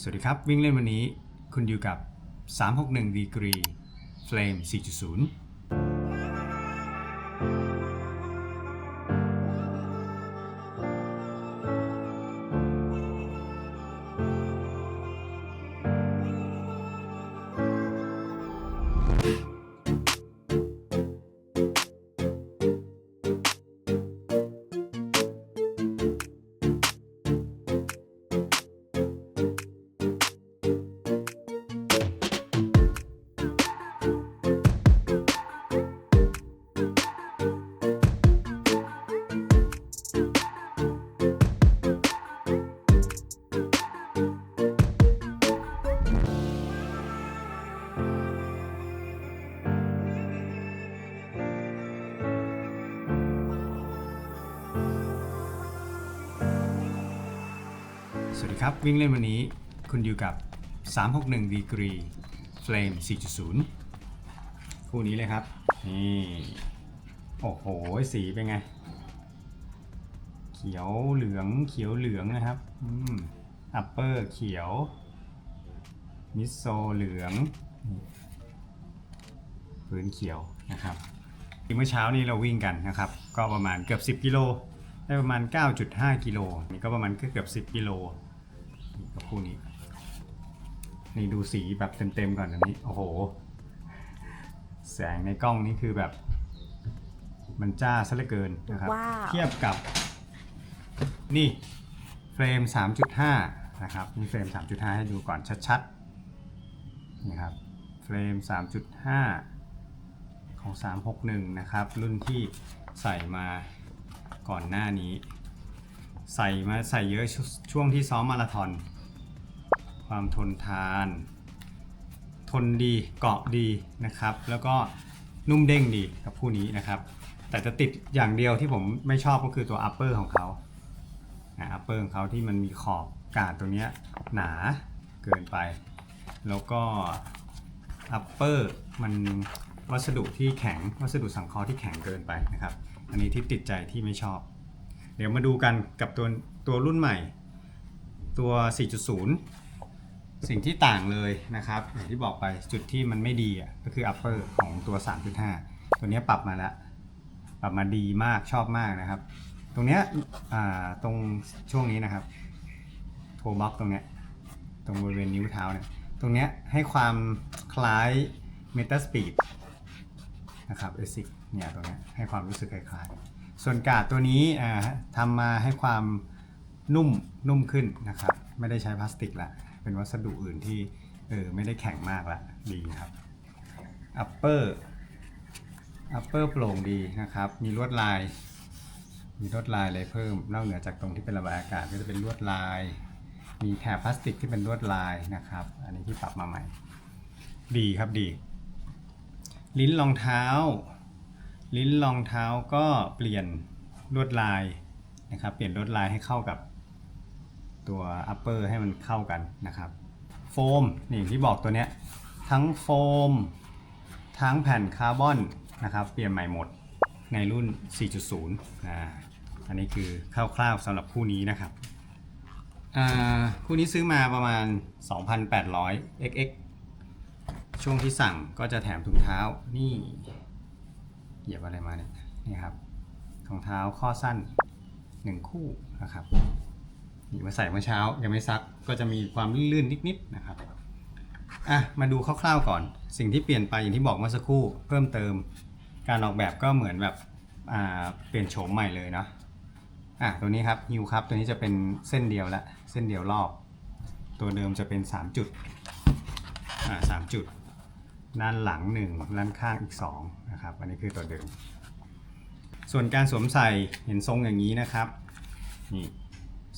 สวัสดีครับ วิ่งเล่นวันนี้คุณอยู่กับ 361 degree flame 4.0 วัสดีครับ วิ่งเล่นวันนี้คุณอยู่กับ 361 degree flame 4.0 คู่นี้เลยครับ นี่ โอ้โห สีเป็นไง เขียวเหลืองเขียวเหลืองนะครับอืมอัปเปอร์เขียว มิโซเหลืองพื้นเขียวนะครับเมื่อเช้านี้เราวิ่งกันนะครับ ก็ประมาณเกือบ 10 กิโลได้ประมาณ 9.5 กิโลนี่ก็ประมาณเกือบ 10 กิโล นี่ก็คู่นี้ นี่ดูสีแบบเต็มๆก่อนอันนี้ โอ้โห แสงในกล้องนี่คือแบบ มันจ้าซะเหลือเกินนะครับ ว้าว เทียบกับ นี่ เฟรม 3.5 นะครับ นี่เฟรม 3.5 ให้ดูก่อนชัดๆนะครับ เฟรม 3.5 ของ 361 นะครับ รุ่นที่ใส่มาก่อนหน้านี้ ใส่มาใส่เยอะชช่วงที่ซ้อมมาราธอน ความทนทาน ทนดีเกาะดีนะครับ แล้วก็นุ่มเด้งดีกับผู้นี้นะครับ แต่จะติดอย่างเดียวที่ผมไม่ชอบก็คือตัว upper ของเขานะ upper ของเขาที่มันมีขอบกาดตรงเนี้ยหนาเกินไป แล้วก็ upper มันวัสดุที่แข็งวัสดุสังเคราะห์ที่แข็งเกินไปนะครับ อันนี้ที่ติดใจที่ไม่ชอบ เดี๋ยวมาดูกันกับตัวตัวรุ่นใหม่ ตัว 4.0 สิ่งที่ต่างเลยนะครับอย่างที่บอกไปจุดที่มันไม่ดีอะก็คือ upper ของตัว 3.5 ตัวนี้ปรับมาแล้ว ปรับมาดีมากชอบมากนะครับ ตรงเนี้ยตรงช่วงนี้นะครับโทบ็อกตรงเนี้ยตรงบริเวณนิ้วเท้าเนี่ยตรงเนี้ยให้ความคล้าย Meta Speed นะครับ ASIC เนี่ยตรงเนี้ยให้ความรู้สึกคล้ายๆ ส่วนกาดตัวนี้อ่าทำมาให้ความนุ่มนุ่มขึ้นนะครับ ไม่ได้ใช้พลาสติกละเป็นวัสดุอื่นที่เออไม่ได้แข็งมากละดีครับ upper upper โปร่งดีนะครับ มีลวดลาย มีลวดลายอะไรเพิ่ม นอกเหนือจากตรงที่เป็นระบายอากาศก็จะเป็นลวดลาย มีแถบพลาสติกที่เป็นลวดลายนะครับ อันนี้ที่ปรับมาใหม่ ดีครับดี ลิ้นรองเท้า ลิ้นรองเท้าก็เปลี่ยนลวดลายนะครับ เปลี่ยนลวดลายให้เข้ากับตัว upper ให้มันเข้ากันนะครับโฟมนี่ที่บอกตัวเนี้ยทั้งโฟม ทั้งแผ่นคาร์บอนนะครับ เปลี่ยนใหม่หมดในรุ่น 4.0อ่าอันนี้คือคร่าวๆสำหรับคู่นี้นะครับอ่าคู่นี้ซื้อมาประมาณ 2,800 xx ช่วงที่สั่งก็จะแถมถุงเท้านี่ เหยียบอะไรมาเนี่ยนี่ครับถุงเท้าข้อสั้น1คู่นะครับนี่มาใส่เมื่อเช้ายังไม่ซักก็จะมีความลื่นๆนิดๆนะครับอะมาดูคร่าวๆก่อน สิ่งที่เปลี่ยนไปอย่างที่บอกเมื่อสักครู่ เพิ่มเติมการออกแบบก็เหมือนแบบอ่าเปลี่ยนโฉมใหม่เลยเนาะอะตัวนี้ครับฮิวครับตัวนี้จะเป็นเส้นเดียวละเส้นเดียวรอบ ตัวเดิมจะเป็น 3 จุดอ่าสามจุด ด้านหลัง 1 ด้านข้างอีก2นะครับอันนี้คือตัวเดิมส่วนการสวมใส่เห็นทรงอย่างนี้นะครับนี่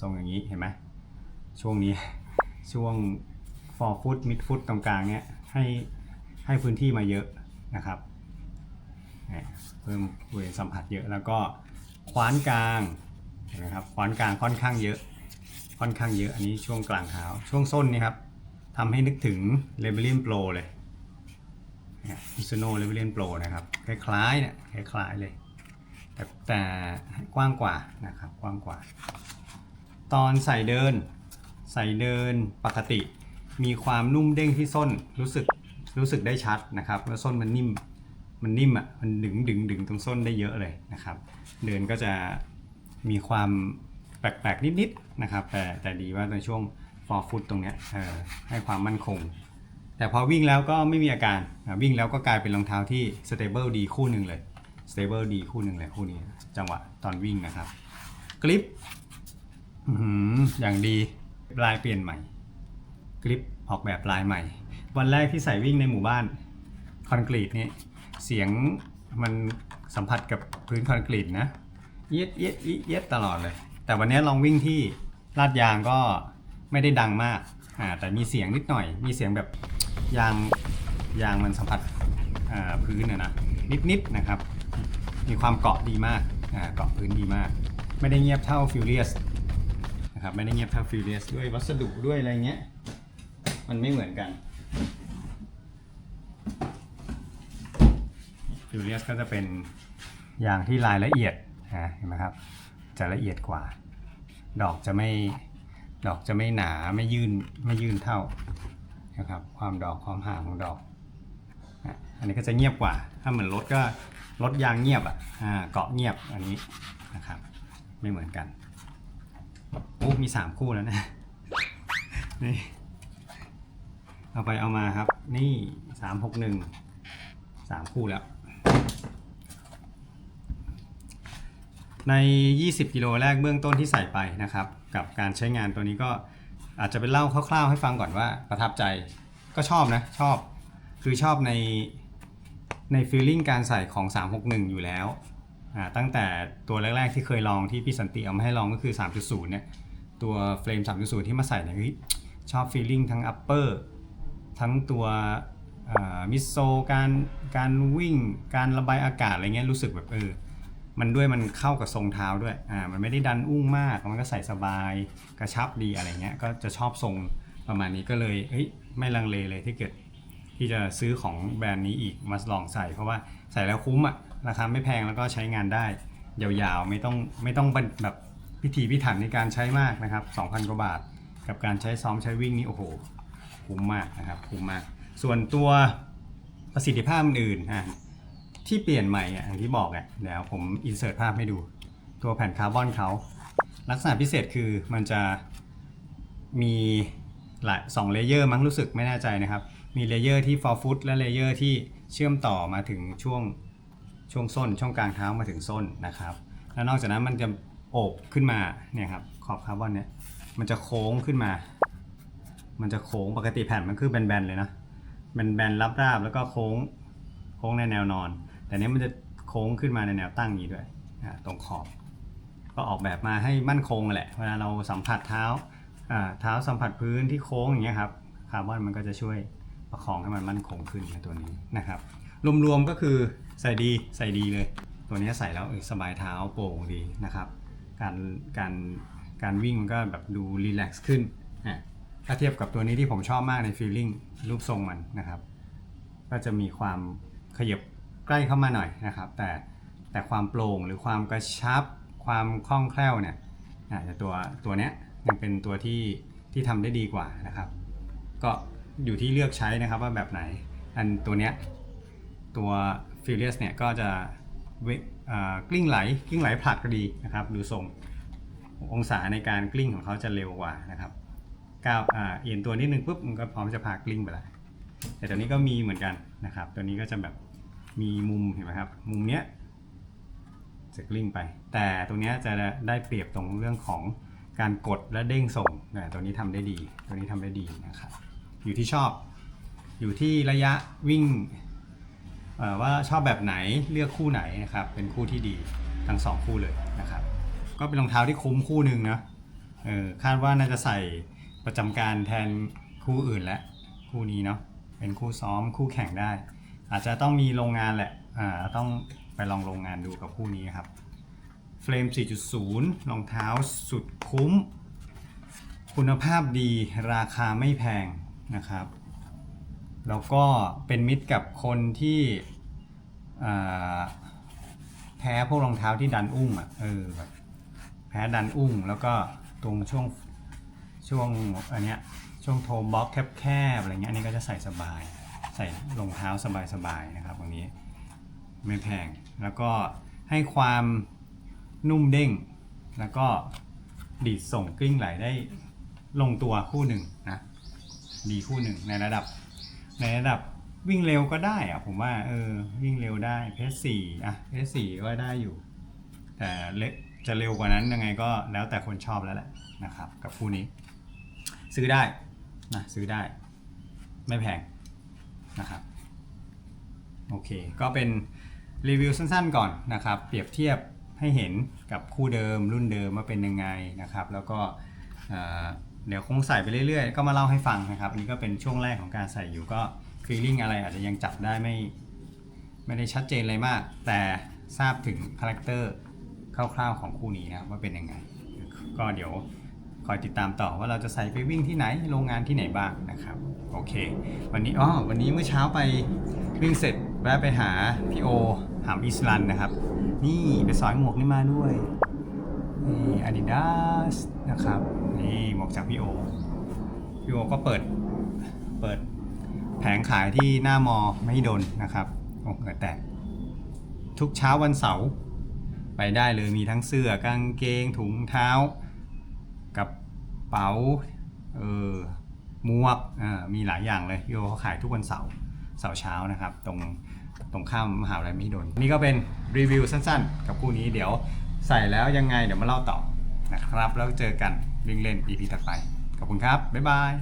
ทรงอย่างนี้เห็นไหมช่วงนี้ช่วง for foot mid foot ตรงกลางเนี้ยให้ให้พื้นที่มาเยอะนะครับเพิ่มบริเวณสัมผัสเยอะแล้วก็คว้านกลางนไหมครับคว้านกลางค่อนข้างเยอะ ค่อนข้างเยอะอันนี้ช่วงกลางเท้าช่วงส้นนี่ครับทำให้นึกถึง l e v e l i n Pro เลย อิซูโน่ l e v e l i n Pro นะครับ คล้ายๆเนี่ยคล้ายๆเลย แต่แต่กว้างกว่านะครับกว้างกว่า ตอนใส่เดิน ใส่เดินปกติ มีความนุ่มเด้งที่ส้นรู้สึกรู้สึกได้ชัดนะครับแล้วส้นมันนิ่มมันนิ่มอะมันดึงดึงดึงตรงส้นได้เยอะเลยนะครับ เดินก็จะมีความแปลกๆนิดๆนะครับ แต่แต่ดีว่าในช่วง for foot ตรงเนี้ยให้ความมั่นคง แต่พอวิ่งแล้วก็ไม่มีอาการวิ่งแล้วก็กลายเป็นรองเท้าที่ stable ดีคู่หนึ่งเลย stable ดีคู่หนึ่งเลยคู่นี้จังหวะตอนวิ่งนะครับกริปอื้อหืออย่างดีลายเปลี่ยนใหม่กริปออกแบบลายใหม่ วันแรกที่ใส่วิ่งในหมู่บ้านคอนกรีตนี่เสียงมันสัมผัสกับพื้นคอนกรีตนะเอียดเอียดเยดเอียดตลอดเลย แต่วันนี้ลองวิ่งที่ลาดยางก็ไม่ได้ดังมากอ่าแต่มีเสียงนิดหน่อย มีเสียงแบบ ยางยางมันสัมผัสพื้นนะนะนิดๆนะครับ มีความเกาะดีมากเกาะพื้นดีมาก ไม่ได้เงียบเท่าฟิวเ i ียสนะครับไม่ได้เงียบเท่าฟิวเ i ียสด้วยวัสดุด้วยอะไรเงี้ยมันไม่เหมือนกันฟิวเ i ียสก็จะเป็นยางที่รายละเอียดนะเห็นไหมครับ จะละเอียดกว่า ดอกจะไม่ดอกจะไม่หนาไม่ยื่นไม่ยื่นเท่า นะครับ ความดอกความห่างของดอก อันนี้ก็จะเงียบกว่า ถ้าเหมือนรถก็รถยางเงียบอะเกาะเงียบอันนี้นะครับ ไม่เหมือนกันโอ้มีสามคู่แล้วนะนี่เอาไปเอามาครับ นี่สามหกหนึ่งสามคู่แล้ว ใน 20 กิโลแรกเบื้องต้นที่ใส่ไปนะครับ กับการใช้งานตัวนี้ก็ อาจจะเป็นเล่าคร่าวๆให้ฟังก่อนว่าประทับใจก็ชอบนะชอบคือชอบในในฟีลลิ่งการใส่ของ 361 อยู่แล้วตั้งแต่ตัวแรกๆที่เคยลองที่พี่สันติเอามาให้ลองก็คือ 3.0 เนี่ย ตัวเฟรม 3.0 ที่มาใส่เนี่ยเฮ้ยชอบฟีลลิ่งทั้ง upper ทั้งตัวมิโซการการวิ่งการระบายอากาศอะไรเงี้ยรู้สึกแบบเออ มันด้วยมันเข้ากับทรงเท้าด้วยอ่ามันไม่ได้ดันอุ้งมาก มันก็ใส่สบายกระชับดีอะไรเงี้ยก็จะชอบทรงประมาณนี้ก็เลยเฮ้ยไม่ลังเลเลยที่เกิดที่จะซื้อของแบรนด์นี้อีกมาลองใส่ เพราะว่าใส่แล้วคุ้มอะราคาไม่แพงแล้วก็ใช้งานได้ ยาวๆไม่ต้องไม่ต้องแบบพิถีพิถันในการใช้มากนะครับ 2,000 กว่าบาท กับการใช้ซ้อมใช้วิ่งนี่โอ้โหคุ้มมากนะครับคุ้มมาก ส่วนตัวประสิทธิภาพอื่นอะ ที่เปลี่ยนใหม่อะอย่างที่บอกอะเดี๋ยวผมอินเสิร์ตภาพให้ดู ตัวแผ่นคาร์บอนเขาลักษณะพิเศษคือมันจะมีหลายสองเลเยอร์มั้งรู้สึกไม่แน่ใจนะครับ มีเลเยอร์ที่ forefoot และเลเยอร์ที่เชื่อมต่อมาถึงช่วงช่วงส้น ช่วงกลางเท้ามาถึงส้นนะครับ แล้วนอกจากนั้นมันจะโอบขึ้นมาเนี่ยครับขอบคาร์บอนเนี่ยมันจะโค้งขึ้นมา มันจะโค้งปกติแผ่นมันคือแบนๆเลยนะแบนๆรับราบแล้วก็โค้งโค้งในแนวนอน แต่เนี้ยมันจะโค้งขึ้นมาในแนวตั้งนี้ด้วยตรงขอบ ก็ออกแบบมาให้มั่นคงแหละเวลาเราสัมผัสเท้าเท้าสัมผัสพื้นที่โค้งอย่างเงี้ยครับคาร์บอนมันก็จะช่วยประคองให้มันมั่นคงขึ้นในตัวนี้นะครับรวมๆก็คือใส่ดีใส่ดีเลย ตัวนี้ใส่แล้วสบายเท้าโปร่งดีนะครับ การการการวิ่งมันก็แบบดูรีแลกซ์ขึ้นถ้าเทียบกับตัวนี้ที่ผมชอบมากในฟีลลิ่งรูปทรงมันนะครับ ก็จะมีความขยับ ใกล้เข้ามาหน่อยนะครับ แต่แต่ความโปร่งหรือความกระชับ ความคล่องแคล่วเนี่ยอาจจะตัวตัวเนี้ยยังเป็นตัวที่ที่ทำได้ดีกว่านะครับ ก็อยู่ที่เลือกใช้นะครับว่าแบบไหน อันตัวเนี้ยตัว f u r i o u s เนี่ยก็จะกลิ้งไหลกลิ้งไหลผลักก็ดีนะครับ ดูทรงองศาในการกลิ้งของเขาจะเร็วกว่านะครับก้าวเอียนตัวนิดนึงปุ๊บมันก็พร้อมจะพากลิ้งไปแล้วแต่ตัวนี้ก็มีเหมือนกันนะครับ ตัวนี้ก็จะแบบ มีมุมเห็นไหมครับ มุมเนี้ยจะกลิ้งไป แต่ตรงเนี้ยจะได้เปรียบตรงเรื่องของการกดและเด้งส่งนะตัวนี้ทำได้ดี ตัวนี้ทำได้ดีนะครับ อยู่ที่ชอบ อยู่ที่ระยะวิ่งว่าชอบแบบไหนเลือกคู่ไหนนะครับ เป็นคู่ที่ดีทั้งสองคู่เลยนะครับ ก็เป็นรองเท้าที่คุ้มคู่หนึ่งนะเออคาดว่าน่าจะใส่ประจำการแทนคู่อื่นแล้วคู่นี้เนาะเป็นคู่ซ้อมคู่แข่งได้ อาจจะต้องมีโรงงานแหละอ่าต้องไปลองโรงงานดูกับคู่นี้ครับเฟรม 4.0 รองเท้าสุดคุ้ม คุณภาพดีราคาไม่แพงนะครับ แล้วก็เป็นมิตรกับคนที่แพ้พวกรองเท้าที่ดันอุ้งอะเออแบบแพ้ดันอุ้งแล้วก็ตรงช่วงช่วงอันเนี้ยช่วงโทมบล็อกแคบๆอะไรเงี้ยอันนี้ก็จะใส่สบาย ใส่รองเท้าสบายๆนะครับตรงนี้ไม่แพงแล้วก็ให้ความนุ่มเด้ง แล้วก็ดีดส่งกลิ้งไหลได้ลงตัวคู่หนึ่งนะดีคู่หนึ่งในระดับ ในระดับวิ่งเร็วก็ได้อะผมว่าเออวิ่งเร็วได้เพสสี่อะเพสสี่ก็ได้อยู่ แต่เละจะเร็วกว่านั้นยังไงก็แล้วแต่คนชอบแล้วแหละนะครับ กับคู่นี้ ซื้อได้นะซื้อได้ ไม่แพง นะครับโอเค ก็เป็นรีวิวสั้นๆก่อนนะครับ เปรียบเทียบให้เห็นกับคู่เดิมรุ่นเดิมว่าเป็นยังไงนะครับ แล้วก็เเดี๋ยวคงใส่ไปเรื่อยๆ ก็มาเล่าให้ฟังนะครับ อันนี้ก็เป็นช่วงแรกของการใส่อยู่ก็ฟีลลิ่งอะไรอาจจะยังจับได้ไม่ไม่ได้ชัดเจนอะไรมาก แต่ทราบถึงคาแรคเตอร์คร่าวๆของคู่นี้นะว่าเป็นยังไง ก็เดี๋ยว คอยติดตามต่อว่าเราจะใส่ไปวิ่งที่ไหนโรงงานที่ไหนบ้างนะครับโอเค วันนี้อ๋อวันนี้เมื่อเช้าไปวิ่งเสร็จแวะไปหาพี่โอหามอิสลันนะครับ นี่ไปสอยหมวกนี่มาด้วยนี่อาดิดาสนะครับนี่หมวกจากพี่โอพี่โอก็เปิดเปิดแผงขายที่หน้ามอไม่ดนนะครับโอ้เหงื่อแตกทุกเช้าวันเสาร์ไปได้เลยมีทั้งเสื้อกางเกงถุงเท้า เป๋าเออมวกอ่ามีหลายอย่างเลยโยเขาขายทุกวันเสาร์เสาร์เช้านะครับ ตรงตรงข้ามมหาวิทยาลัยมหิดลนี่ก็เป็นรีวิวสั้นๆ กับคู่นี้เดี๋ยวใส่แล้วยังไงเดี๋ยวมาเล่าต่อนะครับ แล้วเจอกันวิ่งเล่น EP ถัดไป ขอบคุณครับ บ๊ายบาย